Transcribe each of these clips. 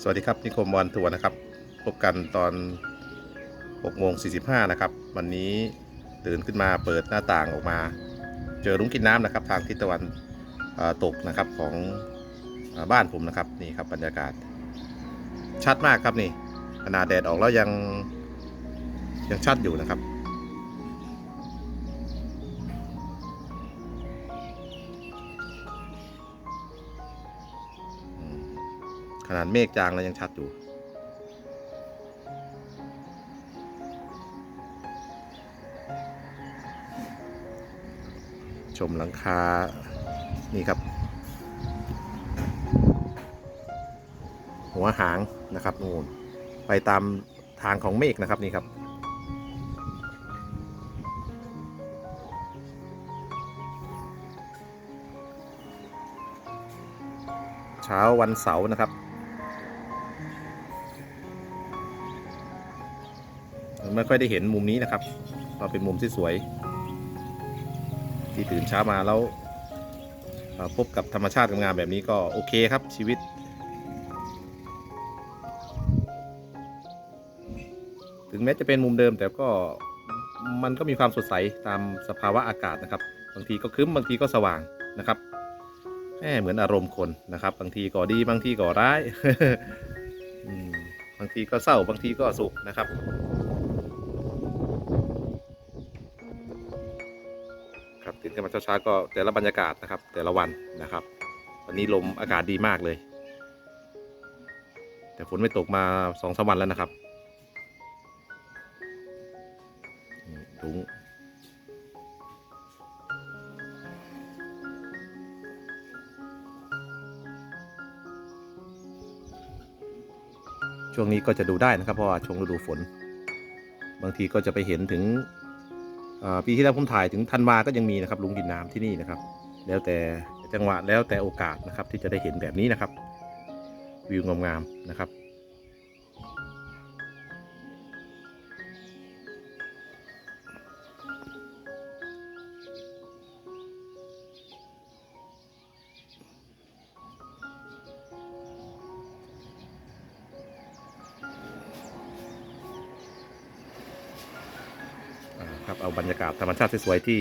สวัสดีครับนิคมวันทัวร์นะครับ พบกันตอน6โมง45นะครับ วันนี้ตื่นขึ้นมาเปิดหน้าต่างออกมา เจอรุ้งกินน้ำนะครับ ทางทิศตะวันตกนะครับของบ้านผมนะครับนี่ครับบรรยากาศ ชัดมากครับนี่ขนาดแดดออกแล้วยังยังชัดอยู่นะครับ ขนาดเมฆจางแล้วยังชัดอยู่ ชมหลังคา นี่ครับ หัวหางนะครับนู่นไปตามทางของเมฆนะครับนี่ครับเช้าวันเสาร์นะครับ ไม่ค่อยได้เห็นมุมนี้นะครับก็เป็นมุมที่สวย ที่ตื่นเช้ามาแล้วพบกับธรรมชาติงามแบบนี้ก็โอเคครับชีวิต ถึงแม้จะเป็นมุมเดิมแต่ก็มันก็มีความสดใสตามสภาวะอากาศนะครับ บางทีก็ครึ้มบางทีก็สว่างนะครับแหมเหมือนอารมณ์คนนะครับ บางทีก็ดีบางทีก็ร้ายบางทีก็เศร้าบางทีก็สุขนะครับ ครับตื่นมาเช้าๆก็แต่ละบรรยากาศนะครับ แต่ละวันนะครับ วันนี้ลมอากาศดีมากเลย แต่ฝนไม่ตกมาสองสามวันแล้วนะครับถุงช่วงนี้ก็จะดูได้นะครับเพราะว่าช่วงฤดูฝน บางทีก็จะไปเห็นถึง ปีที่แล้วผมถ่ายถึงธันวาก็ยังมีนะครับลุงดินน้ำที่นี่นะครับ แล้วแต่จังหวะแล้วแต่โอกาสนะครับที่จะได้เห็นแบบนี้นะครับ วิวงามๆนะครับ ครับเอาบรรยากาศธรรมชาติสวยๆที่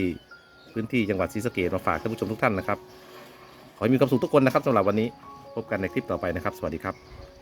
พื้นที่จังหวัดศรีสะเกดมาฝากท่านผู้ชมทุกท่านนะครับ ขอให้มีความสุขทุกคนนะครับสำหรับวันนี้พบกันในคลิปต่อไปนะครับ สวัสดีครับ